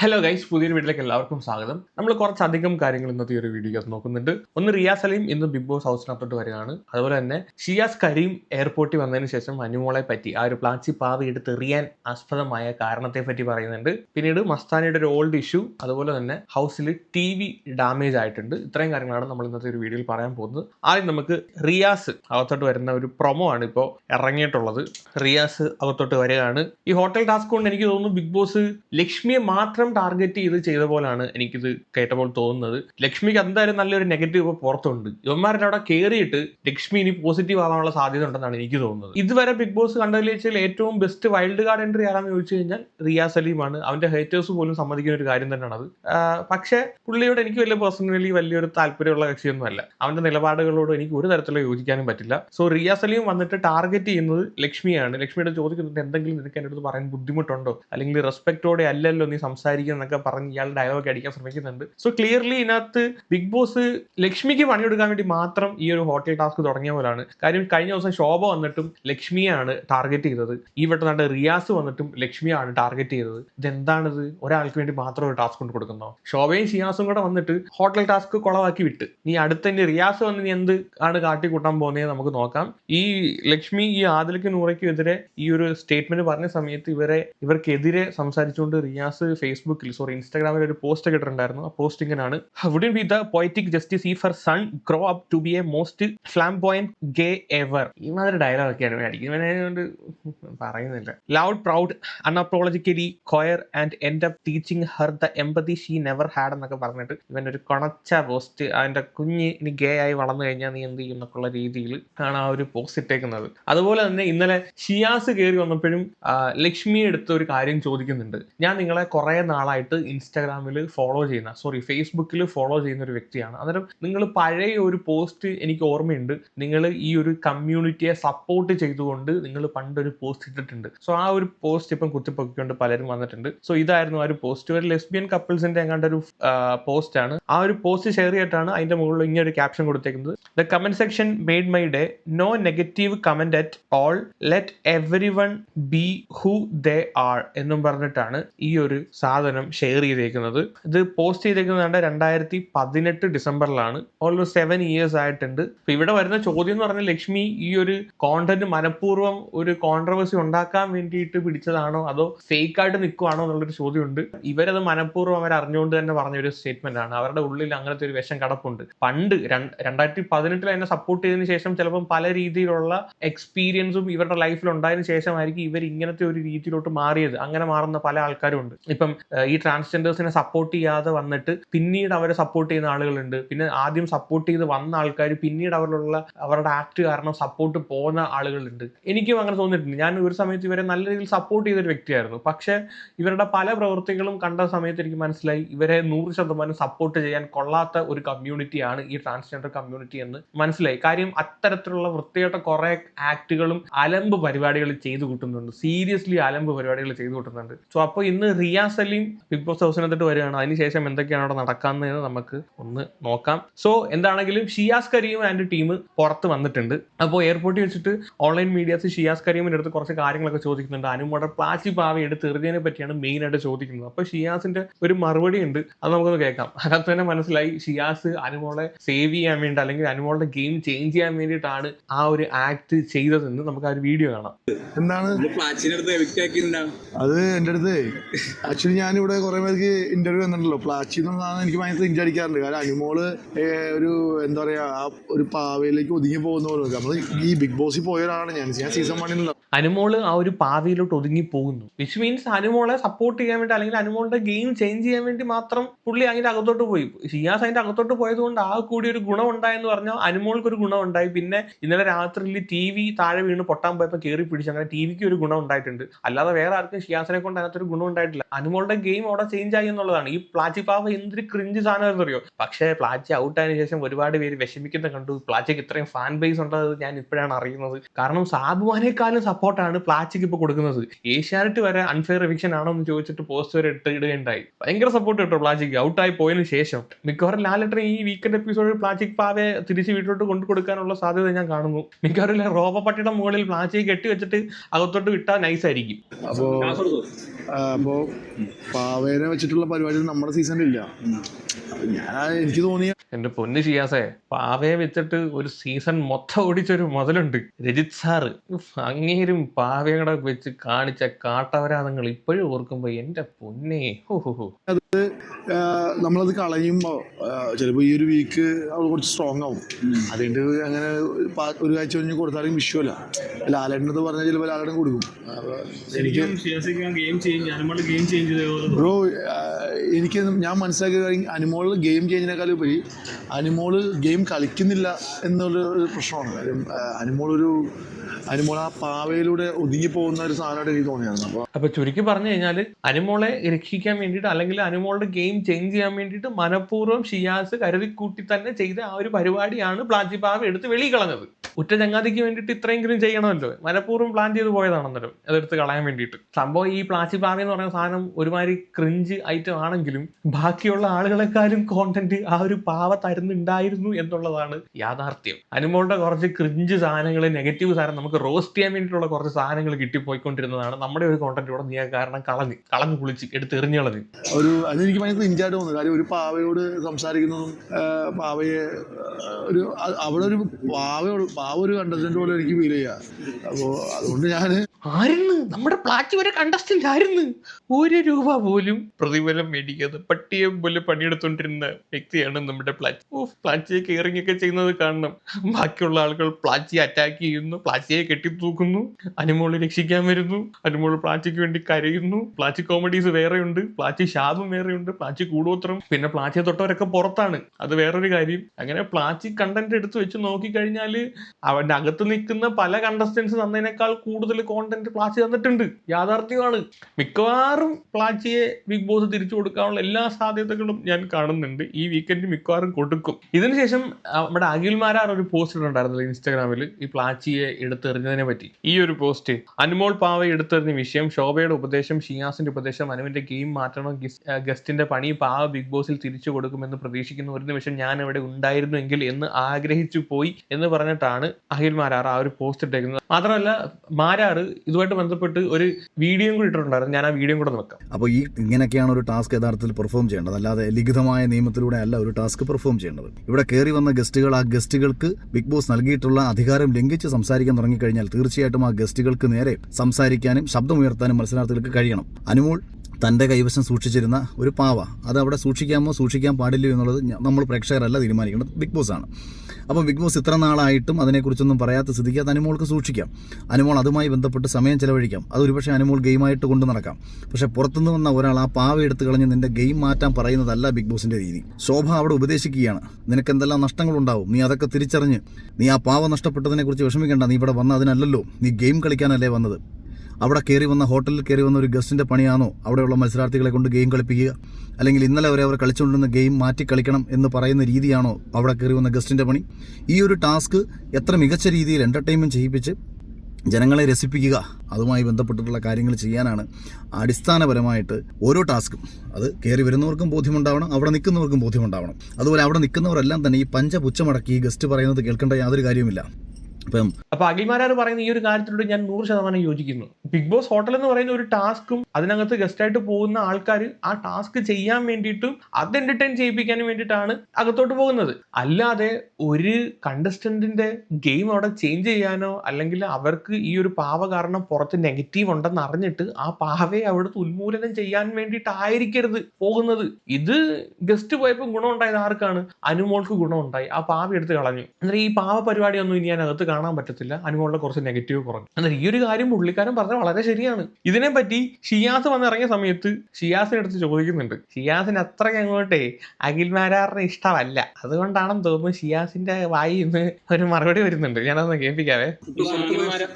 Hello guys പുതിയൊരു വീട്ടിലേക്ക് എല്ലാവർക്കും സ്വാഗതം. നമ്മൾ കുറച്ചധികം കാര്യങ്ങൾ ഇന്നത്തെ ഒരു വീഡിയോ നോക്കുന്നുണ്ട്. ഒന്ന് റിയാസ് അലീം ഇന്ന് ബിഗ് ബോസ് ഹൗസിനകത്തോട്ട് വരികയാണ്. അതുപോലെ തന്നെ ഷിയാസ് കരീം എയർപോർട്ടിൽ വന്നതിന് ശേഷം അനുമോളെ പറ്റി ആ ഒരു പ്ലാച്ചി പാവ എടുത്ത് എറിയാൻ ആസ്പദമായ കാരണത്തെ പറ്റി പറയുന്നുണ്ട്. പിന്നീട് മസ്താനിയുടെ ഒരു ഓൾഡ് ഇഷ്യൂ അതുപോലെ തന്നെ ഹൗസിൽ ടി വി ഡാമേജ് ആയിട്ടുണ്ട്. ഇത്രയും കാര്യങ്ങളാണ് നമ്മൾ ഇന്നത്തെ ഒരു വീഡിയോയിൽ പറയാൻ പോകുന്നത്. ആദ്യം നമുക്ക് റിയാസ് അകത്തോട്ട് വരുന്ന ഒരു പ്രൊമോ ആണ് ഇപ്പോൾ ഇറങ്ങിയിട്ടുള്ളത്. റിയാസ് അകത്തോട്ട് വരികയാണ്. ഈ ഹോട്ടൽ ടാസ്ക് കൊണ്ട് എനിക്ക് തോന്നുന്നു ബിഗ് ബോസ് ലക്ഷ്മിയെ മാത്രം ടാർഗറ്റ് ചെയ്ത് ചെയ്ത പോലാണ് എനിക്കിത് കേട്ടപ്പോൾ തോന്നുന്നത്. ലക്ഷ്മിക്ക് എന്തായാലും നല്ലൊരു നെഗറ്റീവ് ഇപ്പോൾ പുറത്തുണ്ട്. ഇവന്മാരുടെ അവിടെ കയറിയിട്ട് ലക്ഷ്മി ഇനി പോസിറ്റീവ് ആവാനുള്ള സാധ്യത ഉണ്ടെന്നാണ് എനിക്ക് തോന്നുന്നത്. ഇതുവരെ ബിഗ് ബോസ് കണ്ടതിൽ വെച്ചാൽ ഏറ്റവും ബെസ്റ്റ് വൈൽഡ് കാർഡ് എൻട്രി ആരാന്ന് ചോദിച്ചു കഴിഞ്ഞാൽ റിയാ സലീമാണ്. അവന്റെ ഹേറ്റേഴ്സ് പോലും സമ്മതിക്കുന്ന ഒരു കാര്യം തന്നെയാണ് അത് പക്ഷേ പുള്ളിയോട് എനിക്ക് വലിയ പേഴ്സണലി വലിയൊരു താല്പര്യമുള്ള കക്ഷിയൊന്നുമല്ല. അവന്റെ നിലപാടുകളോട് എനിക്ക് ഒരു തരത്തിലും യോജിക്കാനും പറ്റില്ല. സോ റിയാ സലീം വന്നിട്ട് ടാർഗറ്റ് ചെയ്യുന്നത് ലക്ഷ്മിയാണ്. ലക്ഷ്മിയുടെ ചോദിക്കുന്നത് എന്തെങ്കിലും നിനക്ക് എന്റെ അടുത്ത് പറയാൻ ബുദ്ധിമുട്ടുണ്ടോ? അല്ലെങ്കിൽ റെസ്പെക്റ്റോടെ അല്ലല്ലോ നീ സംസാരിക്കുക എന്നൊക്കെ പറഞ്ഞ് ഇയാൾ ഡയലോഗ് അടിക്കാൻ ശ്രമിക്കുന്നുണ്ട്. സോ ക്ലിയർലി ഇതിനകത്ത് ബിഗ് ബോസ് ലക്ഷ്മിക്ക് പണിയെടുക്കാൻ വേണ്ടി മാത്രം ഈ ഒരു ഹോട്ടൽ ടാസ്ക് തുടങ്ങിയ പോലാണ്. കാര്യം കഴിഞ്ഞ ദിവസം ശോഭ വന്നിട്ടും ലക്ഷ്മിയാണ് ടാർഗറ്റ് ചെയ്തത്. ഈ വട്ടനാട്ട് റിയാസ് വന്നിട്ടും ലക്ഷ്മിയാണ് ടാർഗറ്റ് ചെയ്തത്. ഇതെന്താണിത്? ഒരാൾക്ക് വേണ്ടി മാത്രം ഒരു ടാസ്ക് കൊണ്ട് കൊടുക്കുന്നോ? ശോഭയും ഷിയാസും കൂടെ വന്നിട്ട് ഹോട്ടൽ ടാസ്ക് കുളവാക്കി വിട്ട്. നീ അടുത്തന്നെ റിയാസ് വന്ന് നീ എന്ത് ആണ് കാട്ടിക്കൂട്ടാൻ പോകുന്നത് നമുക്ക് നോക്കാം. ഈ ലക്ഷ്മി ഈ ആദിലക്ക് നൂറയ്ക്കും എതിരെ ഈ ഒരു സ്റ്റേറ്റ്മെന്റ് പറഞ്ഞ സമയത്ത് ഇവരെ ഇവർക്കെതിരെ സംസാരിച്ചുകൊണ്ട് റിയാസ് ഫേസ്ബുക്കിൽ സോറി ഇൻസ്റ്റാഗ്രാമിൽ ഒരു പോസ്റ്റ് ഇട്ടിട്ടുണ്ടായിരുന്നു. ആ പോസ്റ്റ് ഇങ്ങനെയാണ് wouldn't be the poetic justice if her son grow up to be a most flamboyant gay ever ഈ മാതിരി ഡയലോഗ് ഒക്കെയാണ് അടിക്കും ഇവനെ കൊണ്ട് പറയുന്നില്ല. Loud proud unapologetically queer and end up teaching her the empathy she never had എന്നൊക്കെ പറഞ്ഞിട്ട് ഇവൻ ഒരു കൊണച്ച പോസ്റ്റ് അതിന്റെ കുഞ്ഞ് ഇനി ഗേ ആയി വളർന്നു കഴിഞ്ഞാൽ നീ എന്ത് ചെയ്യും എന്നൊക്കെയുള്ള രീതിയിൽ ആണ് ആ ഒരു പോസ്റ്റ് ഇട്ടേക്കുന്നത്. അതുപോലെ തന്നെ ഇന്നലെ ഷിയാസ് കയറി വന്നപ്പോഴും ലക്ഷ്മി എടുത്ത ഒരു കാര്യം ചോദിക്കുന്നുണ്ട്. ഞാൻ നിങ്ങളെ കുറെ നാളായിട്ട് ഇൻസ്റ്റാഗ്രാമിൽ ഫോളോ ചെയ്യുന്ന സോറി ഫേസ്ബുക്കിൽ ഫോളോ ചെയ്യുന്ന ഒരു വ്യക്തിയാണ്. അന്നേരം നിങ്ങൾ പഴയ ഒരു പോസ്റ്റ് എനിക്ക് ഓർമ്മയുണ്ട്. നിങ്ങൾ ഈ ഒരു കമ്മ്യൂണിറ്റിയെ സപ്പോർട്ട് ചെയ്തുകൊണ്ട് നിങ്ങൾ പണ്ടൊരു പോസ്റ്റ് ഇട്ടിട്ടുണ്ട്. സോ ആ ഒരു പോസ്റ്റ് ഇപ്പം കുത്തിപ്പൊക്കിക്കൊണ്ട് പലരും വന്നിട്ടുണ്ട്. സോ ഇതായിരുന്നു ആ ഒരു പോസ്റ്റ് ഒരു ലെസ്ബിയൻ കപ്പിൾസിന്റെ എങ്ങാണ്ട് ഒരു പോസ്റ്റ് ആണ്. ആ ഒരു പോസ്റ്റ് ഷെയർ ചെയ്തിട്ടാണ് അതിന്റെ മുകളിൽ ഇങ്ങനെ ഒരു ക്യാപ്ഷൻ കൊടുത്തേക്കുന്നത്. The comment section made my day no negative comment at all let everyone be who they are എന്നും പറഞ്ഞിട്ടാണ് ഈ ഒരു സാധനം ഷെയർ ചെയ്തേക്കുന്നത്. ഇത് പോസ്റ്റ് ചെയ്തേക്കുന്നത് രണ്ടായിരത്തി പതിനെട്ട് ഡിസംബറിലാണ്. ഓൾമോസ്റ്റ് സെവൻ ഇയേഴ്സ് ആയിട്ടുണ്ട്. അപ്പൊ ഇവിടെ വരുന്ന ചോദ്യം എന്ന് പറഞ്ഞാൽ ലക്ഷ്മി ഈ ഒരു കോണ്ടന്റ് മനഃപൂർവം ഒരു കോൺട്രവേഴ്സി ഉണ്ടാക്കാൻ വേണ്ടിയിട്ട് പിടിച്ചതാണോ? അതോ ഫേക്ക് ആയിട്ട് നിൽക്കുവാണോ എന്നുള്ളൊരു ചോദ്യമുണ്ട്. ഇവരത് മനഃപൂർവം അവർ അറിഞ്ഞുകൊണ്ട് തന്നെ പറഞ്ഞ ഒരു സ്റ്റേറ്റ്മെന്റ് ആണ്. അവരുടെ ഉള്ളിൽ അങ്ങനത്തെ ഒരു വിഷം കടപ്പുണ്ട്. പണ്ട് രണ്ട് രണ്ടായിരത്തി പതിനെട്ടിൽ എന്നെ സപ്പോർട്ട് ചെയ്തതിനു ശേഷം ചിലപ്പം പല രീതിയിലുള്ള എക്സ്പീരിയൻസും ഇവരുടെ ലൈഫിൽ ഉണ്ടായതിനു ശേഷമായിരിക്കും ഇവർ ഇങ്ങനത്തെ ഒരു രീതിയിലോട്ട് മാറിയത്. അങ്ങനെ മാറുന്ന പല ആൾക്കാരും ഉണ്ട്. ഇപ്പം ഈ ട്രാൻസ്ജെൻഡേഴ്സിനെ സപ്പോർട്ട് ചെയ്യാതെ വന്നിട്ട് പിന്നീട് അവരെ സപ്പോർട്ട് ചെയ്യുന്ന ആളുകളുണ്ട്. പിന്നെ ആദ്യം സപ്പോർട്ട് ചെയ്ത് വന്ന ആൾക്കാർ പിന്നീട് അവരിലുള്ള അവരുടെ ആക്ട് കാരണം സപ്പോർട്ട് പോകുന്ന ആളുകളുണ്ട്. എനിക്കും അങ്ങനെ തോന്നിയിട്ടുണ്ട്. ഞാൻ ഒരു സമയത്ത് ഇവരെ നല്ല രീതിയിൽ സപ്പോർട്ട് ചെയ്തൊരു വ്യക്തിയായിരുന്നു. പക്ഷേ ഇവരുടെ പല പ്രവൃത്തികളും കണ്ട സമയത്ത് എനിക്ക് മനസ്സിലായി. ഇവരെ നൂറ് ശതമാനം സപ്പോർട്ട് ചെയ്യാൻ കൊള്ളാത്ത ഒരു കമ്മ്യൂണിറ്റിയാണ് ഈ ട്രാൻസ്ജെൻഡർ കമ്മ്യൂണിറ്റി എന്ന് മനസ്സിലായി. കാര്യം അത്തരത്തിലുള്ള വൃത്തികെട്ട കുറെ ആക്ടുകളും അലമ്പ് പരിപാടികൾ ചെയ്തു കൂട്ടുന്നുണ്ട്. സീരിയസ്ലി അലമ്പ് പരിപാടികൾ ചെയ്തു കൂട്ടുന്നുണ്ട്. സോ അപ്പോൾ ഇന്ന് റിയാസ് സലീം ബിഗ് ബോസ് ഹൗസിനകത്തോട്ട് വരികയാണ്. അതിനുശേഷം എന്തൊക്കെയാണ് അവിടെ നടക്കാമെന്ന് നമുക്ക് ഒന്ന് നോക്കാം. സോ എന്താണെങ്കിലും ഷിയാസ് കരീം ആൻഡ് ടീം പുറത്ത് വന്നിട്ടുണ്ട്. അപ്പോൾ എയർപോർട്ടിൽ വെച്ചിട്ട് ഓൺലൈൻ മീഡിയാസ് ഷിയാസ് കരീമിന്റെ അടുത്ത് കുറച്ച് കാര്യങ്ങളൊക്കെ ചോദിക്കുന്നുണ്ട്. അനുമോടെ പ്ലാച്ചി പാവി എടുത്ത് എറിഞ്ഞതിനെ പറ്റിയാണ് മെയിൻ ആയിട്ട് ചോദിക്കുന്നത്. അപ്പോൾ ഷിയാസിന്റെ ഒരു മറുപടി ഉണ്ട്. അത് നമുക്കൊന്ന് കേൾക്കാം. അതിനകത്ത് തന്നെ മനസ്സിലായി ഷിയാസ് അനുമോളെ സേവ് ചെയ്യാൻ വേണ്ടി അല്ലെങ്കിൽ അനുമോളുടെ ഗെയിം ചേഞ്ച് ചെയ്യാൻ വേണ്ടിയിട്ടാണ് ആ ഒരു ആക്ട് ചെയ്തതെന്ന് നമുക്ക് ആ ഒരു വീഡിയോ കാണാം. എന്താണ്? അത് എന്റെ അടുത്ത്. ആക്ച്വലി ഞാനിവിടെ കുറെ പേർക്ക് ഇന്റർവ്യൂ വന്നിട്ടുണ്ടല്ലോ പ്ലാച്ചി എന്നുള്ളതാണ് എനിക്ക് ഭയങ്കര ഇഞ്ചി അടിക്കാറുണ്ട്. കാരണം അനുമോൾ ഒരു എന്താ പറയാ ആ ഒരു പാവയിലേക്ക് ഒതുങ്ങി പോകുന്ന പോലെ നമ്മൾ ഈ ബിഗ് ബോസിൽ പോയ ഒരാളാണ് ഞാൻ. ഞാൻ സീസൺ വണ്ണിലുള്ള അനുമോൾ ആ ഒരു പാതയിലോട്ട് ഒതുങ്ങി പോകുന്നു. വിച്ച് മീൻസ് അനുമോളെ സപ്പോർട്ട് ചെയ്യാൻ വേണ്ടി അല്ലെങ്കിൽ അനുമോളുടെ ഗെയിം ചേഞ്ച് ചെയ്യാൻ വേണ്ടി മാത്രം പുള്ളി അതിന്റെ അകത്തോട്ട് പോയി. ഷിയാസ് അതിന്റെ അകത്തോട്ട് പോയത് കൊണ്ട് ആ കൂടി ഒരു ഗുണം ഉണ്ടായെന്ന് പറഞ്ഞാൽ അനുമോൾക്ക് ഒരു ഗുണം ഉണ്ടായി പിന്നെ ഇന്നലെ രാത്രിയിൽ ടി വി താഴെ വീണ് പൊട്ടാൻ പോയപ്പോൾ കയറി പിടിച്ചു അങ്ങനെ ടി വിക്ക് ഒരു ഗുണം ഉണ്ടായിട്ടുണ്ട്. അല്ലാതെ വേറെ ആർക്കും ഷിയാസിനെ കൊണ്ട് അതിനകത്തൊരു ഗുണം ഉണ്ടായിട്ടില്ല. അനുമോളുടെ ഗെയിം അവിടെ ചേഞ്ച് ആയി എന്നുള്ളതാണ്. ഈ പ്ലാച്ചി പാവ എന്തൊരു ക്രിഞ്ച് സാധനം അറിയോ? പക്ഷേ പ്ലാച്ചി ഔട്ട് ആയതിനു ശേഷം ഒരുപാട് പേര് വിഷമിക്കുന്ന കണ്ടു. പ്ലാച്ചിക്ക് ഇത്രയും ഫാൻ ബേസ് ഉണ്ടത് ഞാൻ ഇപ്പോഴാണ് അറിയുന്നത്. കാരണം സാബുവാനേക്കാളും സപ്പോർട്ടാണ് പ്ലാച്ചിക്ക് ഇപ്പോൾ കൊടുക്കുന്നത്. ഏഷ്യാനെറ്റ് വരെ അൺഫെയർ എവിക്ഷൻ ആണോ എന്ന് ചോദിച്ചിട്ട് പോസ്റ്റ് വരെ ഇട്ട് ഇടുകയുണ്ടായി. ഭയങ്കര സപ്പോർട്ട് കിട്ടും പ്ലാച്ചിക്ക്. ഔട്ടായി പോയതിനു ശേഷം മിക്കവാറും ലാലട്ടൻ ഈ വീക്കെൻഡ് എപ്പിസോഡിൽ പ്ലാച്ചിക് പാവെ തിരിച്ച് വീട്ടിലോട്ട് കൊണ്ടു കൊടുക്കാനുള്ള സാധ്യത ഞാൻ കാണുന്നു. മിക്കവാറും റോബ റോബപ്പട്ടിയുടെ മുകളിൽ പ്ലാച്ചിക്ക് കെട്ടി വെച്ചിട്ട് അകത്തോട്ട് വിട്ടാൽ നൈസ് ആയിരിക്കും. അപ്പോൾ അപ്പോൾ പാവേനെ വെച്ചിട്ടുള്ള പരിപാടി നമ്മുടെ സീസണിലില്ല ഇല്ല. ഞാൻ എനിക്ക് തോന്നിയ എന്റെ പൊന്ന് ഷിയാസേ പാവയെ വെച്ചിട്ട് ഒരു സീസൺ മൊത്തം ഓടിച്ചൊരു മുതലുണ്ട്. രജിത് സാറ് അങ്ങേരും പാവയുടെ വെച്ച് കാണിച്ച കാട്ടവരാതങ്ങൾ ഇപ്പോഴും ഓർക്കുമ്പോ എന്റെ പൊന്നേ. ഹോ ഹോ ഹോ. ആഹ് നമ്മളത് കളയുമ്പോൾ ചിലപ്പോൾ ഈ ഒരു വീക്ക് അവൾ കുറച്ച് സ്ട്രോങ് ആവും. അതുകൊണ്ട് അങ്ങനെ ഒരു കാഴ്ച കഴിഞ്ഞ് കൊടുത്താലും വിഷയമല്ല ലാലേട്ടനത് പറഞ്ഞാൽ ചിലപ്പോൾ ലാലേട്ടൻ കൊടുക്കും. എനിക്ക് അനുമോൾ ബ്രോ എനിക്ക് ഞാൻ മനസ്സിലാക്കിയ കാര്യം അനിമോൾ ഗെയിം ചേഞ്ചിനേക്കാൾ ഉപരി അനുമോൾ ഗെയിം കളിക്കുന്നില്ല എന്നുള്ള ഒരു പ്രശ്നമാണ്. കാര്യം അനുമോളൊരു അനിമോൾ ആ പാവയിലൂടെ ഒതുങ്ങി പോകുന്ന ഒരു സാധനമായിട്ട് എനിക്ക് തോന്നിയായിരുന്നു. അപ്പോൾ അപ്പൊ ചുരുക്കി പറഞ്ഞു കഴിഞ്ഞാൽ അനുമോളെ രക്ഷിക്കാൻ വേണ്ടിയിട്ട് അല്ലെങ്കിൽ അനുമോളുടെ ഗെയിം ചേഞ്ച് ചെയ്യാൻ വേണ്ടിയിട്ട് മനഃപൂർവം ഷിയാസ് കരുതിക്കൂട്ടി തന്നെ ചെയ്ത ആ ഒരു പരിപാടിയാണ് പ്ലാച്ചി പാവ എടുത്ത് വെളി കളഞ്ഞത്. ഉറ്റ ചങ്ങാതിക്ക് വേണ്ടിയിട്ട് ഇത്രയെങ്കിലും ചെയ്യണമല്ലോ. മനഃപൂർവം പ്ലാൻ ചെയ്ത് പോയതാണെന്നല്ലോ അതെടുത്ത് കളയാൻ വേണ്ടിയിട്ട്. സംഭവം ഈ പ്ലാച്ചി പാവ എന്ന് പറയുന്ന സാധനം ഒരുമാതിരി ക്രിഞ്ച് ഐറ്റം ആണെങ്കിലും ബാക്കിയുള്ള ആളുകളെക്കാളും കോണ്ടന്റ് ആ ഒരു പാവ തരുന്നുണ്ടായിരുന്നു എന്നുള്ളതാണ് യാഥാർത്ഥ്യം. അനുമോളുടെ കുറച്ച് ക്രിഞ്ച് സാധനങ്ങൾ നെഗറ്റീവ് സാധനം നമുക്ക് റോസ്റ്റ് ചെയ്യാൻ വേണ്ടിയിട്ടുള്ള കുറച്ച് സാധനങ്ങൾ കിട്ടിപ്പോയിക്കൊണ്ടിരുന്നതാണ് നമ്മുടെ ഒരു കോണ്ടന്റ് ഇവിടെ നീ കാരണം കളഞ്ഞ് കളഞ്ഞ് കുളിച്ച് എടുത്ത് എറിഞ്ഞു കളഞ്ഞു. ഒരു അതെനിക്ക് ഭയങ്കര ഇഞ്ചായിട്ട് തോന്നുന്നു. കാര്യം ഒരു പാവയോട് സംസാരിക്കുന്നതും പാവയെ ഒരു അവിടെ ഒരു പാവ പാവ ഒരു കണ്ടസ്റ്റന്റ് പോലെ എനിക്ക് ഫീൽ ചെയ്യാം. അപ്പോൾ അതുകൊണ്ട് ഞാൻ ആയിരുന്നു നമ്മുടെ പ്ലാറ്റ് ഒരു കണ്ടസ്റ്റന്റ് ആയിരുന്നു ഒരു രൂപ പോലും പ്രതിഫലം മേടിക്കാതെ പട്ടിയെ പോലെ പണിയെടുത്തോണ്ടിരുന്ന വ്യക്തിയാണ് നമ്മുടെ പ്ലാറ്റ് ഓ പ്ലാറ്റിയെ കെയറിംഗ് ഒക്കെ ചെയ്യുന്നത് കാണണം. ബാക്കിയുള്ള ആളുകൾ പ്ലാറ്റ് അറ്റാക്ക് ചെയ്യുന്നു. പ്ലാച്ചിയെ കെട്ടിത്തൂക്കുന്നു. അനുമോളെ രക്ഷിക്കാൻ വരുന്നു. അനുമോൾ പ്ലാച്ചിക്ക് വേണ്ടി കരയുന്നു. പ്ലാച്ചി കോമഡീസ് വേറെയുണ്ട്. പ്ലാച്ചി ശാപം വേറെയുണ്ട്. പ്ലാച്ചി കൂടോത്രം. പിന്നെ പ്ലാച്ചിയെ തൊട്ടവരൊക്കെ പുറത്താണ്. അത് വേറൊരു കാര്യം. അങ്ങനെ പ്ലാച്ചി കണ്ടന്റ് എടുത്ത് വെച്ച് നോക്കിക്കഴിഞ്ഞാൽ അവന്റെ അകത്ത് നിൽക്കുന്ന പല കണ്ടസ്റ്റൻസ് തന്നതിനേക്കാൾ കൂടുതൽ കോണ്ടന്റ് പ്ലാച്ചി തന്നിട്ടുണ്ട്. യാഥാർത്ഥ്യമാണ്. മിക്കവാറും പ്ലാച്ചിയെ ബിഗ് ബോസ് തിരിച്ചു കൊടുക്കാനുള്ള എല്ലാ സാധ്യതകളും ഞാൻ കാണുന്നുണ്ട്. ഈ വീക്കെൻഡ് മിക്കവാറും കൊടുക്കും. ഇതിനുശേഷം നമ്മുടെ അഖിൽമാരാർ ഒരു പോസ്റ്റ് ഇട്ടുണ്ടായിരുന്നില്ല ഇൻസ്റ്റാഗ്രാമിൽ ഈ പ്ലാച്ചിയെ എടുത്തെറിഞ്ഞതിനെ പറ്റി. ഈ ഒരു പോസ്റ്റ് അനുമോൾ പാവ എടുത്തെറിഞ്ഞ വിഷയം ശോഭയുടെ ഉപദേശം ഷിയാസിന്റെ ഉപദേശം അനുവിന്റെ ഗെയിം മാറ്റണം ഗസ്റ്റിന്റെ പണി പാവ ബിഗ് ബോസിൽ തിരിച്ചു കൊടുക്കുമെന്ന് പ്രതീക്ഷിക്കുന്ന ഒരു നിമിഷം ഞാൻ ഇവിടെ ഉണ്ടായിരുന്നുവെങ്കിൽ എന്ന് ആഗ്രഹിച്ചു പോയി എന്ന് പറഞ്ഞിട്ടാണ് അഖിൽ മാരാർ ആ ഒരു പോസ്റ്റ് ഇട്ടേക്കുന്നത്. മാത്രമല്ല മാരാർ ഇതുമായിട്ട് ബന്ധപ്പെട്ട് ഒരു വീഡിയോയും കൂടി ഇട്ടിട്ടുണ്ടായിരുന്നു. ഞാൻ ആ വീഡിയോ കൂടെ നോക്കാം അപ്പൊ ഈ ഇങ്ങനെയൊക്കെയാണ് ഒരു ടാസ്ക് യഥാർത്ഥത്തിൽ പെർഫോം ചെയ്യേണ്ടത്. അല്ലാതെ ലിഖിതമായ നിയമത്തിലൂടെ അല്ല ഒരു ടാസ്ക് പെർഫോം ചെയ്യേണ്ടത്. ഇവിടെ കയറി വന്ന ഗസ്റ്റുകൾ ആ ഗസ്റ്റുകൾക്ക് ബിഗ് ബോസ് നൽകിയിട്ടുള്ള അധികാരം ലംഘിച്ച് സംസാരിക്കാൻ തുടങ്ങിക്കഴിഞ്ഞാൽ തീർച്ചയായിട്ടും ആ ഗസ്റ്റുകൾക്ക് നേരെ സംസാരിക്കാനും ശബ്ദമുയർത്താനും മത്സരാർത്ഥികൾക്ക് കഴിയണം. അനുമോൾ തന്റെ കൈവശം സൂക്ഷിച്ചിരുന്ന ഒരു പാവ അത് അവിടെ സൂക്ഷിക്കാമോ സൂക്ഷിക്കാൻ പാടില്ലയോ എന്നുള്ളത് നമ്മൾ പ്രേക്ഷകരല്ല തീരുമാനിക്കേണ്ടത്. ബിഗ് ബോസ് ആണ്. അപ്പം ബിഗ് ബോസ് ഇത്ര നാളായിട്ടും അതിനെക്കുറിച്ചൊന്നും പറയാത്ത സ്ഥിതിക്ക് അത് അനുമോൾക്ക് സൂക്ഷിക്കാം. അനുമോൾ അതുമായി ബന്ധപ്പെട്ട് സമയം ചെലവഴിക്കാം. അത് ഒരുപക്ഷെ അനുമോൾ ഗെയിമായിട്ട് കൊണ്ട് നടക്കാം. പക്ഷേ പുറത്തുനിന്ന് വന്ന ഒരാൾ ആ പാവ എടുത്ത് കളഞ്ഞ് നിന്റെ ഗെയിം മാറ്റാൻ പറയുന്നതല്ല ബിഗ് ബോസിന്റെ രീതി. ശോഭ അവിടെ ഉപദേശിക്കുകയാണ്. നിനക്ക് എന്തെല്ലാം നഷ്ടങ്ങളുണ്ടാവും? നീ അതൊക്കെ തിരിച്ചറിഞ്ഞ്. നീ ആ പാവ നഷ്ടപ്പെട്ടതിനെക്കുറിച്ച് വിഷമിക്കേണ്ട. നീ ഇവിടെ വന്ന അതിനല്ലല്ലോ. നീ ഗെയിം കളിക്കാനല്ലേ വന്നത്. അവിടെ കയറി വന്ന ഹോട്ടലിൽ കയറി വന്ന ഒരു ഗസ്റ്റിന്റെ പണിയാണോ? അവിടെയുള്ള മത്സരാർത്ഥികളെ കൊണ്ട് ഗെയിം കളിപ്പിക്കുക. അല്ലെങ്കിൽ ഇന്നലെ വരെ അവർ കളിച്ചുകൊണ്ടിരുന്ന ഗെയിം മാറ്റി കളിക്കണം എന്ന് പറയുന്ന രീതിയാണോ അവിടെ കയറി വന്ന ഗസ്റ്റിന്റെ പണി? ഈ ഒരു ടാസ്ക് എത്ര മികച്ച രീതിയിൽ എന്റർടൈൻമെന്റ് ചെയ്യിപ്പിച്ച് ജനങ്ങളെ രസിപ്പിക്കുക അതുമായി ബന്ധപ്പെട്ടിട്ടുള്ള കാര്യങ്ങൾ ചെയ്യാനാണ് അടിസ്ഥാനപരമായിട്ട് ഓരോ ടാസ്കും. അത് കയറി വരുന്നവർക്കും ബോധ്യമുണ്ടാവണം അവിടെ നിൽക്കുന്നവർക്കും ബോധ്യമുണ്ടാവണം. അതുപോലെ അവിടെ നിൽക്കുന്നവരെല്ലാം തന്നെ ഈ പഞ്ചപുച്ചമടക്കി ഗസ്റ്റ് പറയുന്നത് കേൾക്കേണ്ട യാതൊരു കാര്യവുമില്ല. അപ്പം അപ്പൊ അഖിൽമാരാർ പറയുന്ന ഈ ഒരു കാര്യത്തിലൂടെ ഞാൻ നൂറ് ശതമാനം യോജിക്കുന്നു. ബിഗ് ബോസ് ഹോട്ടൽ എന്ന് പറയുന്ന ഒരു ടാസ്കും അതിനകത്ത് ഗസ്റ്റ് ആയിട്ട് പോകുന്ന ആൾക്കാർ ആ ടാസ്ക് ചെയ്യാൻ വേണ്ടിയിട്ടും അത് എന്റർടൈൻ ചെയ്യിപ്പിക്കാനും വേണ്ടിയിട്ടാണ് അകത്തോട്ട് പോകുന്നത്. അല്ലാതെ ഒരു കണ്ടസ്റ്റന്റിന്റെ ഗെയിം അവിടെ ചേഞ്ച് ചെയ്യാനോ അല്ലെങ്കിൽ അവർക്ക് ഈ ഒരു പാവ കാരണം പുറത്ത് നെഗറ്റീവ് ഉണ്ടെന്ന് അറിഞ്ഞിട്ട് ആ പാവയെ അവിടുത്തെ ഉന്മൂലനം ചെയ്യാൻ വേണ്ടിയിട്ടായിരിക്കരുത് പോകുന്നത്. ഇത് ഗസ്റ്റ് പോയപ്പോൾ ഗുണമുണ്ടായത് ആർക്കാണ്? അനുമോൾക്ക് ഗുണമുണ്ടായി. ആ പാവ എടുത്ത് കളഞ്ഞു. എന്നാൽ ഈ പാവ പരിപാടിയൊന്നും ഇനി അതിനകത്ത് കാണാൻ പറ്റത്തില്ല. അനുമോളുടെ കുറച്ച് നെഗറ്റീവ് കുറഞ്ഞു. എന്നാൽ ഈ ഒരു കാര്യം പുള്ളിക്കാരൻ പറഞ്ഞത് വളരെ ശരിയാണ്. ഇതിനെപ്പറ്റി ഷിയാസ് വന്നിറങ്ങിയ സമയത്ത് ഷിയാസിനെ അടുത്ത് ചോദിക്കുന്നുണ്ട്. ഷിയാസിന് അത്രയ്ക്ക് അങ്ങോട്ടേ അഖിൽമാരാറിന് ഇഷ്ടമല്ല. അതുകൊണ്ടാണെന്ന് തോന്നുന്നു ഷിയാസിന്റെ വായി ഇന്ന് ഒരു മറുപടി വരുന്നുണ്ട്. ഞാനതൊന്ന് കേൾപ്പിക്കാവേ.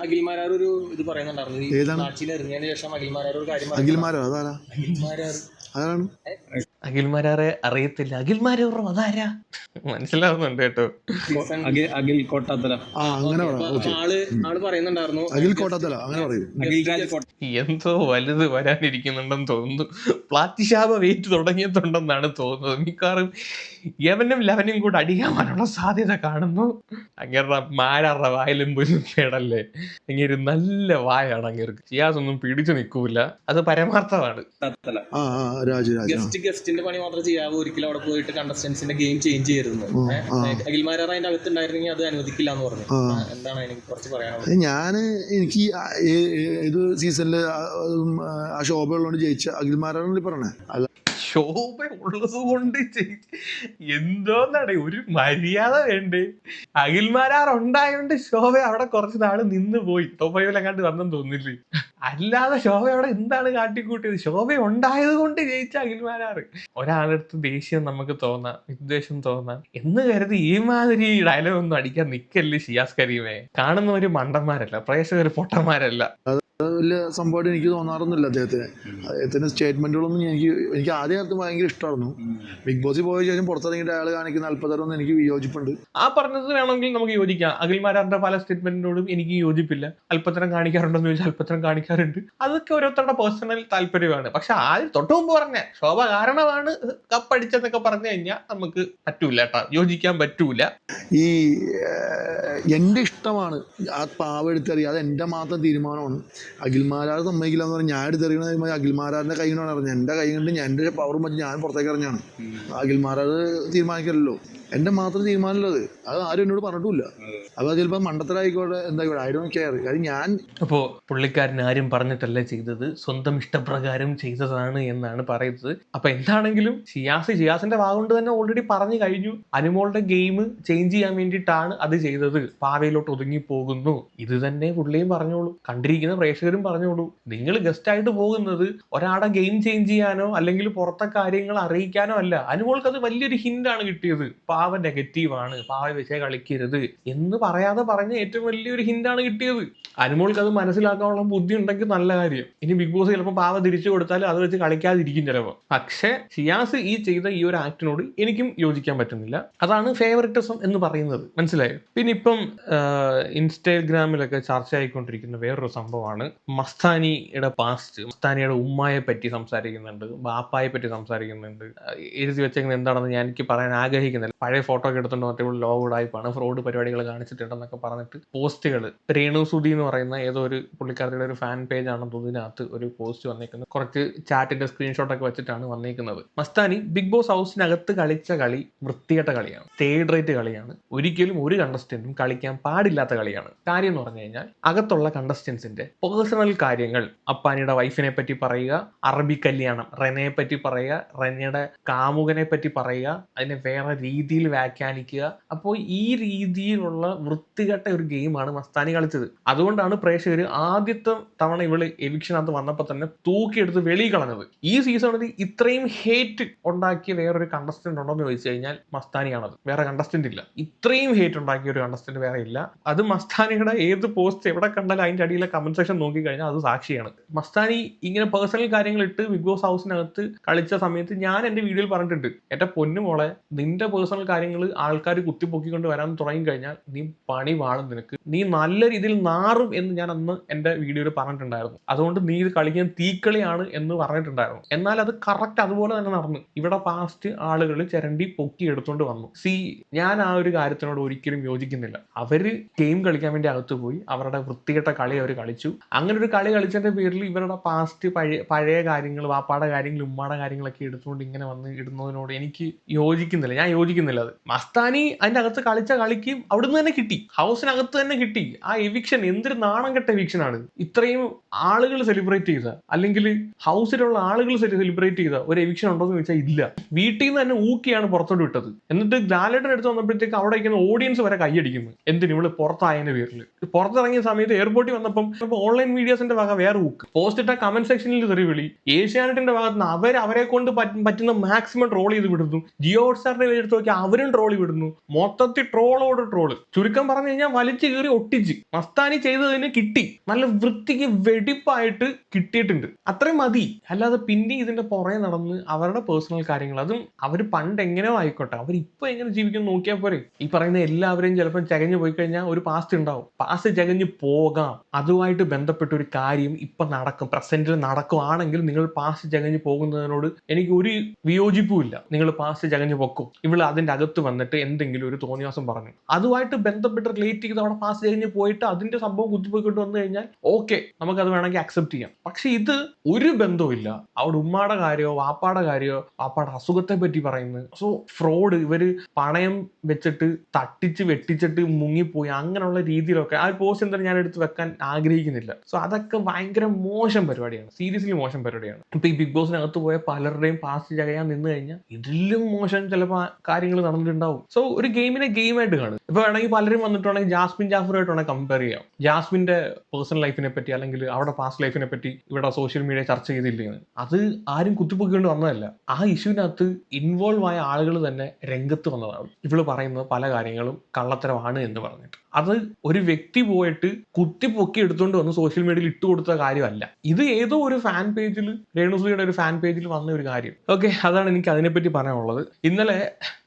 അഖിൽമാരാർ ഒരു ഇത് പറയുന്നുണ്ടായിരുന്നു. ഒരു കാര്യം അതാരാ? അഖിൽമാരാർ അതാണ് അഖിൽമാരെ അറിയത്തില്ല. അഖിൽമാരെ അതാരാ മനസ്സിലാവുന്നുണ്ട് കേട്ടോ. അഖിൽ കോട്ടാത്തല. അങ്ങനെ ആൾ ആൾ പറയുന്നുണ്ടായിരുന്നു. അഖിൽ കോട്ടത്തല അങ്ങനെ പറയും. എന്തോ വലുത് വരാനിരിക്കുന്നുണ്ടെന്ന് തോന്നുന്നു. പ്ലാറ്റിശാപ വെയിറ്റ് തുടങ്ങിയിട്ടുണ്ടെന്നാണ് തോന്നുന്നത്. മിക്കവാറും യവനും ലവനും കൂടെ അടിയാവാനുള്ള സാധ്യത കാണുന്നു. അങ്ങേരുടെ മാരാറ വായലും പോലും കേടല്ലേ? അങ്ങേര് നല്ല വായാണ് അങ്ങേർക്ക്. ഷിയാസ് ഒന്നും പിടിച്ചു നിൽക്കൂല. അത് പരമാർത്ഥമാണ്. ഗസ്റ്റ് ഗസ്റ്റിന്റെ പണി മാത്രം ചെയ്യാവൂ ഒരിക്കലും അവിടെ പോയിട്ട് കണ്ടസ്റ്റന്റ്സിന്റെ ഗെയിം ചേഞ്ച് ചെയ്യരുന്നു അഖിൽമാരാറ അഖിൽമാരാർ അതിന്റെ അകത്തുണ്ടായിരുന്നെങ്കിൽ അത് അനുവദിക്കില്ല എന്ന് പറഞ്ഞു എന്താണ് എനിക്ക് കുറച്ച് പറയാനുള്ളത്? ഞാൻ ഞാൻ എനിക്ക് ഇത് സീസണിൽ ആ ശോഭ ഉള്ളതുകൊണ്ട് ജയിച്ച അഖിൽമാരാണ് പറഞ്ഞേ? അല്ല. ശോഭ ഉള്ളത് കൊണ്ട് എന്തോന്നാണ് ഒരു മര്യാദ വേണ്ടേ? അഖിൽമാരാർ ഉണ്ടായോണ്ട് ശോഭ അവിടെ കുറച്ച് നാൾ നിന്ന് പോയി. ടോപ്പയോലെങ്ങാണ്ട് വന്നെന്ന് തോന്നില്ലേ? അല്ലാതെ ശോഭ അവിടെ എന്താണ് കാട്ടിക്കൂട്ടിയത്? ശോഭ ഉണ്ടായത് കൊണ്ട് ജയിച്ച അഖിൽമാരാറ്. ഒരാളടുത്ത് ദേഷ്യം നമുക്ക് തോന്നാം വിദ്വേഷം തോന്നാം. എന്ന് കരുതി ഈ മാതിരി ഡയലോഗ് ഒന്നും അടിക്കാൻ നിക്കല്ലേ ഷിയാസ് കരീമേ? കാണുന്നവര് മണ്ടന്മാരല്ല പ്രേക്ഷകർ പൊട്ടന്മാരല്ല. വലിയ സംഭവമായിട്ട് എനിക്ക് തോന്നാറൊന്നുമില്ല അദ്ദേഹത്തിന്. അദ്ദേഹത്തിന്റെ സ്റ്റേറ്റ്മെന്റുകളൊന്നും എനിക്ക് എനിക്ക് ആദ്യ കാലത്ത് ഭയങ്കര ഇഷ്ടമായിരുന്നു ബിഗ് ബോസിൽ പോയ ശേഷം പുറത്തിറങ്ങിയിട്ട് അയാൾ കാണിക്കുന്ന അല്പതരമൊന്നും എനിക്ക് വിയോജിപ്പുണ്ട്. ആ പറഞ്ഞത് വേണമെങ്കിൽ നമുക്ക് യോജിക്കാം. അഖിൽമാരാറിന്റെ പല സ്റ്റേറ്റ്മെന്റിനോടും എനിക്ക് യോജിപ്പില്ല. അല്പത്തരം കാണിക്കാറുണ്ടെന്ന് ചോദിച്ചാൽ അല്പത്തരം കാണിക്കാറുണ്ട്. അതൊക്കെ ഓരോരുത്തരുടെ പേഴ്സണൽ താല്പര്യമാണ്. പക്ഷെ ആദ്യം തൊട്ട് മുമ്പ് പറഞ്ഞ ശോഭ കാരണമാണ് കപ്പടിച്ചെന്നൊക്കെ പറഞ്ഞു കഴിഞ്ഞാൽ നമുക്ക് പറ്റൂല കേട്ടോ. യോജിക്കാൻ പറ്റൂല. ഈ എന്റെ ഇഷ്ടമാണ് ആ പാവ എടുത്തെറിയുക അത് എന്റെ മാത്രം തീരുമാനമാണ് അഖിൽമാരാർ സമ്മതിക്കില്ല എന്ന് പറഞ്ഞാൽ ഞാൻ എടുത്തെറിയണത് അഖിൽമാരാറിന്റെ കൈ കൊണ്ടാണ് അറിഞ്ഞത് എന്റെ കൈ കൊണ്ട് ഞാൻ എന്റെ പവറും വെച്ച് ഞാൻ പുറത്തേക്ക് ഇറങ്ങിയാണ്. അഖിൽമാരാർ തീരുമാനിക്കലല്ലോ. എന്റെ മാത്രം തീരുമാനമല്ലോ അത് അത് ആരും എന്നോട് പറഞ്ഞിട്ടില്ല അപ്പോൾ അത് ചിലപ്പോൾ മണ്ടത്തരായിക്കോട്ടെ എന്താ ഐ ഡോണ്ട് കെയർ കാര്യം ഞാൻ അപ്പോൾ പുള്ളിക്കാരൻ ആരും പറഞ്ഞിട്ടല്ല ചെയ്തത്. സ്വന്തം ഇഷ്ടപ്രകാരം ചെയ്തതാണ് എന്നാണ് പറയുന്നത്. അപ്പൊ എന്താണെങ്കിലും ഷിയാസ് ഷിയാസിന്റെ വാഗുകൊണ്ട് തന്നെ ഓൾറെഡി പറഞ്ഞു കഴിഞ്ഞു. അനുമോളുടെ ഗെയിം ചേഞ്ച് ചെയ്യാൻ വേണ്ടിയിട്ടാണ് അത് ചെയ്തത്. പാവയിലോട്ട് ഒതുങ്ങി പോകുന്നു. ഇത് തന്നെ പുള്ളിയും പറഞ്ഞോളൂ. കണ്ടിരിക്കുന്ന പ്രേക്ഷകരും പറഞ്ഞോളൂ. നിങ്ങൾ ഗസ്റ്റ് ആയിട്ട് പോകുന്നത് ഒരാടെ ഗെയിം ചേഞ്ച് ചെയ്യാനോ അല്ലെങ്കിൽ പുറത്തെ കാര്യങ്ങൾ അറിയിക്കാനോ അല്ല. അനുമോൾക്ക് അത് വലിയൊരു ഹിന്റാണ് കിട്ടിയത്. പാവ നെഗറ്റീവ് ആണ് പാവ വെച്ചേ കളിക്കരുത് എന്ന് പറയാതെ പറഞ്ഞ ഏറ്റവും വലിയൊരു ഹിന്റാണ് കിട്ടിയത്. അനുമോൾക്ക് അത് മനസ്സിലാക്കാനുള്ള ബുദ്ധി ഉണ്ടെങ്കിൽ നല്ല കാര്യം. ഇനി ബിഗ് ബോസ് ചിലപ്പോൾ പാവ തിരിച്ചു കൊടുത്താൽ അത് വെച്ച് കളിക്കാതിരിക്കും ചിലപ്പോൾ പക്ഷേ ഷിയാസ് ഈ ചെയ്ത ഈ ഒരു ആക്ടിനോട് എനിക്കും യോജിക്കാൻ പറ്റുന്നില്ല. അതാണ് ഫേവറിറ്റിസം എന്ന് പറയുന്നത്. മനസ്സിലായോ? പിന്നെ ഇപ്പം ഇൻസ്റ്റാഗ്രാമിലൊക്കെ ചർച്ചയായിക്കൊണ്ടിരിക്കുന്ന വേറൊരു സംഭവമാണ്. മസ്താനിയുടെ പാസ്റ്റ് മസ്താനിയുടെ ഉമ്മയെ പറ്റി സംസാരിക്കുന്നുണ്ട് ബാപ്പായെ പറ്റി സംസാരിക്കുന്നുണ്ട്. എഴുതി വെച്ചേക്കുന്നത് എന്താണെന്ന് ഞാൻ എനിക്ക് പറയാൻ ആഗ്രഹിക്കുന്നില്ല. പഴയ ഫോട്ടോ ഒക്കെ എടുത്തുകൊണ്ട് മറ്റേ ലോ ഉടായ്പാണ്. ഫ്രോഡ് പരിപാടികൾ കാണിച്ചിട്ടുണ്ടെന്നൊക്കെ പറഞ്ഞിട്ട് പോസ്റ്റുകൾ രേണു സുധി എന്ന് പറയുന്ന ഏതോ ഒരു പുള്ളിക്കാരുടെ ഒരു ഫാൻ പേജ് ആണെന്ന് ഇതിനകത്ത് ഒരു പോസ്റ്റ് വന്നേക്കുന്നത് കുറച്ച് ചാറ്റിന്റെ സ്ക്രീൻഷോട്ട് ഒക്കെ വെച്ചിട്ടാണ് വന്നേക്കുന്നത്. മസ്താനി ബിഗ് ബോസ് ഹൗസിനകത്ത് കളിച്ച കളി വൃത്തികെട്ട കളിയാണ്. തേർഡ് റേറ്റ് കളിയാണ്. ഒരിക്കലും ഒരു കണ്ടസ്റ്റന്റും കളിക്കാൻ പാടില്ലാത്ത കളിയാണ്. കാര്യം എന്ന് പറഞ്ഞു കഴിഞ്ഞാൽ അകത്തുള്ള കണ്ടസ്റ്റൻസിന്റെ പേഴ്സണൽ കാര്യങ്ങൾ അപ്പാനിയുടെ വൈഫിനെ പറ്റി പറയുക അറബി കല്യാണം റെനയെ പറ്റി പറയുക റെനയുടെ കാമുകനെ പറ്റി പറയുക അതിനെ വേറെ രീതിയിൽ വ്യാഖ്യാനിക്കുക. അപ്പോൾ ഈ രീതിയിലുള്ള വൃത്തികെട്ട ഒരു ഗെയിമാണ് മസ്താനി കളിച്ചത്. അതുകൊണ്ടാണ് പ്രേക്ഷകർ ആദ്യത്തെ തവണ ഇവൾ എവിക്ഷനകത്ത് വന്നപ്പോൾ തന്നെ തൂക്കിയെടുത്ത് വെളി കളഞ്ഞത് ഈ സീസണിൽ ഇത്രയും ഹേറ്റ് ഉണ്ടാക്കിയ വേറൊരു കണ്ടസ്റ്റന്റ് ഉണ്ടോ എന്ന് ചോദിച്ചു കഴിഞ്ഞാൽ മസ്താനിയാണത്. വേറെ കണ്ടസ്റ്റന്റ് ഇല്ല. ഇത്രയും ഹേറ്റ് ഉണ്ടാക്കിയ ഒരു കണ്ടസ്റ്റന്റ് വേറെ ഇല്ല. അത് മസ്താനിയുടെ ഏത് പോസ്റ്റ് എവിടെ കണ്ടാലും അതിന്റെ അടിയിലെ കമന്റ് സെക്ഷൻ നോക്കി കഴിഞ്ഞാൽ അത് സാക്ഷിയാണ്. മസ്താനി ഇങ്ങനെ പേഴ്സണൽ കാര്യങ്ങൾ ഇട്ട് ബിഗ് ബോസ് ഹൗസിനകത്ത് കളിച്ച സമയത്ത് ഞാൻ എന്റെ വീഡിയോയിൽ പറഞ്ഞിട്ടുണ്ട്. എന്റെ പൊന്നുമോളെ നിന്റെ പേഴ്സണൽ കാര്യങ്ങൾ ആൾക്കാർ കുത്തിപ്പൊക്കിക്കൊണ്ട് വരാൻ തുടങ്ങി കഴിഞ്ഞാൽ നീ പണി വാളും നിനക്ക്. നീ നല്ല രീതിയിൽ നാറും എന്ന് ഞാൻ അന്ന് എന്റെ വീഡിയോയിൽ പറഞ്ഞിട്ടുണ്ടായിരുന്നു. അതുകൊണ്ട് നീ ഇത് കളിക്കാൻ തീക്കളിയാണ് എന്ന് പറഞ്ഞിട്ടുണ്ടായിരുന്നു. എന്നാൽ അത് കറക്റ്റ് അതുപോലെ തന്നെ നടന്നു ഇവിടെ പാസ്റ്റ് ആളുകൾ ചിരണ്ടി പൊക്കി എടുത്തുകൊണ്ട് വന്നു. സി ഞാൻ ആ ഒരു കാര്യത്തിനോട് ഒരിക്കലും യോജിക്കുന്നില്ല. അവർ ഗെയിം കളിക്കാൻ വേണ്ടി അകത്ത് പോയി. അവരുടെ വൃത്തികെട്ട കളി അവർ കളിച്ചു. അങ്ങനെ ഒരു കളി കളിച്ചതിന്റെ പേരിൽ ഇവരുടെ പാസ്റ്റ് പഴയ പഴയ കാര്യങ്ങൾ വാപ്പാടെ കാര്യങ്ങൾ ഉമ്മാടെ കാര്യങ്ങളൊക്കെ എടുത്തുകൊണ്ട് ഇങ്ങനെ വന്ന് ഇടുന്നതിനോട് എനിക്ക് യോജിക്കുന്നില്ല. ഞാൻ യോജിക്കുന്നില്ല. അത് മസ്താനി അതിന്റെ അകത്ത് കളിച്ച കളിക്ക് അവിടുന്ന് തന്നെ കിട്ടി. ഹൗസിനകത്ത് തന്നെ കിട്ടി. ആ എവിക്ഷൻ എന്തൊരു നാണം കെട്ട എവിക്ഷൻ ആണ്. ഇത്രയും ആളുകൾ സെലിബ്രേറ്റ് ചെയ്ത അല്ലെങ്കിൽ ഹൗസിലുള്ള ആളുകൾ സെലിബ്രേറ്റ് ചെയ്ത ഒരു എവിക്ഷൻ ഉണ്ടോ എന്ന് ചോദിച്ചാൽ ഇല്ല. വീട്ടിൽ നിന്ന് തന്നെ ഊക്കിയാണ് പുറത്തോട്ട് വിട്ടത്. എന്നിട്ട് ലാലേട്ടൻ എടുത്ത് വന്നപ്പോഴത്തേക്ക് അവിടെ ഇരിക്കുന്ന ഓഡിയൻസ് വരെ കൈയടിക്കുന്നു എന്തിന് ഇവൾ പുറത്തായതിന്റെ പേരിൽ. പുറത്തിറങ്ങിയ സമയത്ത് എയർപോർട്ടിൽ വന്നപ്പം ഓൺലൈൻ മീഡിയാസിന്റെ ഭാഗം വേറെ ഊക്ക്. പോസ്റ്റ് ഇട്ട കമന്റ് സെക്ഷനിൽ തെറി വിളി. ഏഷ്യാനെറ്റിന്റെ ഭാഗത്ത് നിന്ന് അവർ അവരെ കൊണ്ട് പറ്റുന്ന മാക്സിമം ട്രോൾ ചെയ്ത് വിടുന്നു. ജിയോ ഹോട്ട്സ്റ്റാറിന്റെ പേരെടുത്ത് നോക്കി അവരും ട്രോളി വിടുന്നു. മൊത്തത്തിൽ ട്രോളോട് ട്രോൾ. ചുരുക്കം പറഞ്ഞു കഴിഞ്ഞാൽ വലിച്ചു കീറി ഒട്ടിച്ച്. മസ്താനി ചെയ്തതിന് കിട്ടി. നല്ല വൃത്തിക്ക് വെടിപ്പായിട്ട് കിട്ടിയിട്ടുണ്ട്. അത്രയും മതി. അല്ലാതെ പിന്നെ ഇതിന്റെ പുറകെ നടന്ന് അവരുടെ പേഴ്സണൽ കാര്യങ്ങൾ. അതും അവർ പണ്ട് എങ്ങനെയോ ആയിക്കോട്ടെ. അവർ ഇപ്പൊ എങ്ങനെ ജീവിക്കുന്നു നോക്കിയാൽ പോരെ. ഈ പറയുന്ന എല്ലാവരെയും ചിലപ്പോൾ ചകഞ്ഞു പോയി കഴിഞ്ഞാൽ ഒരു പാസ്റ്റ് ഉണ്ടാവും. പാസ്റ്റ് ചകഞ്ഞു പോകാം. അതുമായിട്ട് ബന്ധപ്പെട്ട ഒരു കാര്യം ഇപ്പൊ നടക്കും. പ്രസന്റിൽ നടക്കുവാണെങ്കിൽ നിങ്ങൾ പാസ്റ്റ് ചകഞ്ഞു പോകുന്നതിനോട് എനിക്ക് ഒരു വിയോജിപ്പുമില്ല നിങ്ങൾ പാസ്റ്റ് ചകഞ്ഞു പൊക്കും. ഇവൾ അതിന്റെ അകത്ത് വന്നിട്ട് എന്തെങ്കിലും ഒരു തോന്നിയാസം പറഞ്ഞു. അതുമായിട്ട് ബന്ധപ്പെട്ട് റിലേറ്റ് ചെയ്ത് അവിടെ പാസ് കഴിഞ്ഞ് പോയിട്ട് അതിന്റെ സംഭവം കുത്തിപ്പോയിക്കൊണ്ട് വന്നു കഴിഞ്ഞാൽ ഓക്കെ നമുക്കത് വേണമെങ്കിൽ അക്സെപ്റ്റ് ചെയ്യാം. പക്ഷെ ഇത് ഒരു ബന്ധവുമില്ല അവിടെ ഉമ്മാടെ കാര്യമോ വാപ്പാടെ കാര്യമോ വാപ്പാടെ അസുഖത്തെ പറ്റി പറയുന്നത് സോ ഫ്രോഡ് ഇവർ പണയം വെച്ചിട്ട് തട്ടിച്ച് വെട്ടിച്ചിട്ട് മുങ്ങിപ്പോയി അങ്ങനെയുള്ള രീതിയിലൊക്കെ. ആ പോസ്റ്റ് എന്തായാലും ഞാൻ എടുത്ത് വെക്കാൻ ആഗ്രഹിക്കുന്നില്ല. സോ അതൊക്കെ ഭയങ്കര മോശം പരിപാടിയാണ്. സീരിയസ്ലി മോശം പരിപാടിയാണ്. ഇപ്പൊ ഈ ബിഗ് ബോസിനകത്ത് പോയ പലരുടെയും പാസ് ചകയാൻ നിന്ന് കഴിഞ്ഞാൽ ഇതിലും മോശം ചിലപ്പോൾ കാര്യങ്ങൾ നടന്നിട്ടുണ്ടാവും. സോ ഒരു ഗെയിമിനെ ഗെയിം ആയിട്ട് കാണും ഇപ്പൊ വേണമെങ്കിൽ പലരും വന്നിട്ടുണ്ടെങ്കിൽ ജാസ്മിൻ ജാഫറുമായിട്ടാണ് കമ്പയർ ചെയ്യാം. ജാസ്മിന്റെ പേഴ്സണൽ ലൈഫിനെ പറ്റി അല്ലെങ്കിൽ അവിടെ പാസ്റ്റ് ലൈഫിനെ പറ്റി ഇവിടെ സോഷ്യൽ മീഡിയ ചർച്ച ചെയ്തില്ലേ അത് ആരും കുത്തിപ്പൊക്കിക്കൊണ്ട് വന്നതല്ല. ആ ഇഷ്യൂവിനകത്ത് ഇൻവോൾവ് ആയ ആളുകൾ തന്നെ രംഗത്ത് വന്നതാണ് ഇവൾ പറയുന്നത് പല കാര്യങ്ങളും കള്ളത്തരമാണ് എന്ന് പറഞ്ഞിട്ട്. അത് ഒരു വ്യക്തി പോയിട്ട് കുത്തി പൊക്കി എടുത്തുകൊണ്ട് വന്ന് സോഷ്യൽ മീഡിയയിൽ ഇട്ട് കൊടുത്ത കാര്യമല്ല. ഇത് ഏതോ ഒരു ഫാൻ പേജിൽ രേണുസുയുടെ ഒരു ഫാൻ പേജിൽ വന്ന ഒരു കാര്യം. ഓക്കെ അതാണ് എനിക്ക് അതിനെപ്പറ്റി പറയാനുള്ളത്. ഇന്നലെ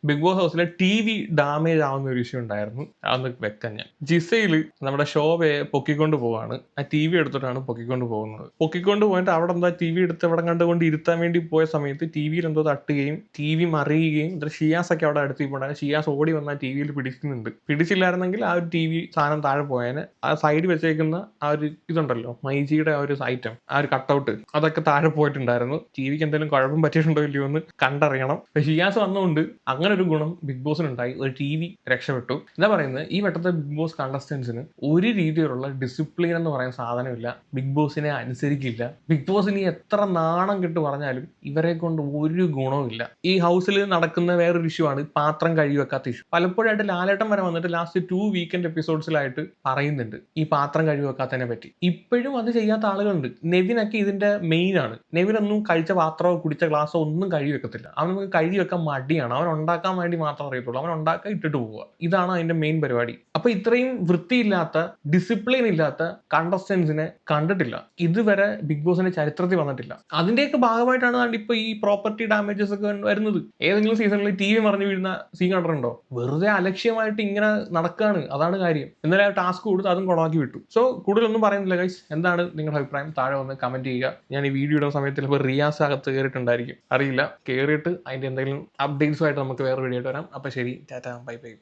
ബിഗ് ബോസ് ഹൗസിലെ ടി വി ഡാമേജ് ആവുന്ന ഒരു ഇഷ്യൂ ഉണ്ടായിരുന്നു. അന്ന് വെക്കാൻ ഞാൻ. ജിസയിൽ നമ്മുടെ ഷോവെ പൊക്കിക്കൊണ്ട് പോവാണ്. ആ ടി വി എടുത്തിട്ടാണ് പൊക്കിക്കൊണ്ട് പോകുന്നത്. പൊക്കിക്കൊണ്ട് പോയിട്ട് അവിടെ എന്താ ടി വി എടുത്ത് എവിടെ കണ്ടുകൊണ്ട് ഇരുത്താൻ വേണ്ടി പോയ സമയത്ത് ടി വിയിൽ എന്തോ തട്ടുകയും ടി വി മറിയുകയും ഷിയാസ് ഒക്കെ അവിടെ അടുത്ത് പോണ്ടാണ് ഷിയാസ് ഓടി വന്ന ടി വിയിൽ പിടിക്കുന്നുണ്ട്. പിടിച്ചില്ലായിരുന്നെങ്കിൽ ആ ഒരു ടി വി സാധനം താഴെ പോയേനെ ആ സൈഡ് വെച്ചേക്കുന്ന ആ ഒരു ഇതുണ്ടല്ലോ മൈജിയുടെ ആ ഒരു ഐറ്റം ആ ഒരു കട്ടൗട്ട് അതൊക്കെ താഴെ പോയിട്ടുണ്ടായിരുന്നു. ടി വിക്ക് എന്തെങ്കിലും കുഴപ്പം പറ്റിയിട്ടുണ്ടോ ഇല്ലയോ എന്ന് കണ്ടറിയണം. ഷിയാസ് വന്നുകൊണ്ട് അങ്ങനെ ഒരു ഗുണം ബിഗ് ബോസിനുണ്ടായി. ഒരു ടി വി രക്ഷപ്പെട്ടു. എന്താ പറയുന്നത് ഈ വട്ടത്തെ ബിഗ് ബോസ് കണ്ടസ്റ്റൻസിന് ഒരു രീതിയിലുള്ള ഡിസിപ്ലിൻ എന്ന് പറയുന്ന സാധനമില്ല. ബിഗ് ബോസിനെ അനുസരിക്കില്ല. ബിഗ് ബോസിന് എത്ര നാണം കെട്ട് പറഞ്ഞാലും ഇവരെ കൊണ്ട് ഒരു ഗുണവുമില്ല ഈ ഹൗസിൽ നടക്കുന്ന വേറൊരു ഇഷ്യൂ ആണ് പാത്രം കഴിവെക്കാത്ത ഇഷ്യൂ പലപ്പോഴായിട്ട് ലാലേട്ടൻ വരെ വന്നിട്ട് ലാസ്റ്റ് ടു വീക്കെൻഡ് എപ്പിസോഡ്സിലായിട്ട് പറയുന്നുണ്ട്. ഈ പാത്രം കഴുകി വെക്കാത്തതിനെ പറ്റി. ഇപ്പോഴും അത് ചെയ്യാത്ത ആളുകളുണ്ട്. നെവിനൊക്കെ ഇതിന്റെ മെയിൻ ആണ്. നെവിനൊന്നും കഴിച്ച പാത്രമോ കുടിച്ച ഗ്ലാസ്സോ ഒന്നും കഴുകി വെക്കത്തില്ല അവൻ നമുക്ക് കഴുകി വെക്കാൻ മടിയാണ്. അവൻ ഉണ്ടാക്കാൻ വേണ്ടി മാത്രം അറിയത്തുള്ളൂ. അവൻ ഉണ്ടാക്കാൻ ഇട്ടിട്ട് പോവുക. ഇതാണ് അതിന്റെ മെയിൻ പരിപാടി. അപ്പൊ ഇത്രയും വൃത്തിയില്ലാത്ത ഡിസിപ്ലിൻ ഇല്ലാത്ത കണ്ടസ്റ്റൻസിനെ കണ്ടിട്ടില്ല. ഇതുവരെ ബിഗ് ബോസിന്റെ ചരിത്രത്തിൽ വന്നിട്ടില്ല. അതിന്റെയൊക്കെ ഭാഗമായിട്ടാണ് ദാണ്ട് ഇപ്പൊ ഈ പ്രോപ്പർട്ടി ഡാമേജസ് ഒക്കെ വരുന്നത്. ഏതെങ്കിലും സീസണിൽ ടി വി മറിഞ്ഞു വീഴുന്ന സീൻ കണ്ടിട്ടുണ്ടോ? വെറുതെ അലക്ഷ്യമായിട്ട് ഇങ്ങനെ നടക്കാണ്. അതാണ് കാര്യം. ഇന്നലെ ടാസ്ക് കൊടുത്ത് അതും കുളമാക്കി വിട്ടു. സോ കൂടുതലൊന്നും പറയുന്നില്ല ഗൈസ് എന്താണ് നിങ്ങളുടെ അഭിപ്രായം? താഴെ വന്ന് കമന്റ് ചെയ്യുക. ഞാൻ ഈ വീഡിയോ ഇടുന്ന സമയത്ത് ചിലപ്പോൾ റിയാസ് അകത്ത് കയറിയിട്ടുണ്ടായിരിക്കും അറിയില്ല. കയറിയിട്ട് അതിന്റെ എന്തെങ്കിലും അപ്ഡേറ്റ്സുമായിട്ട് നമുക്ക് വേറെ വീഡിയോ ആയിട്ട് വരാം. അപ്പോൾ ശരി. ടാറ്റാ. Bye bye.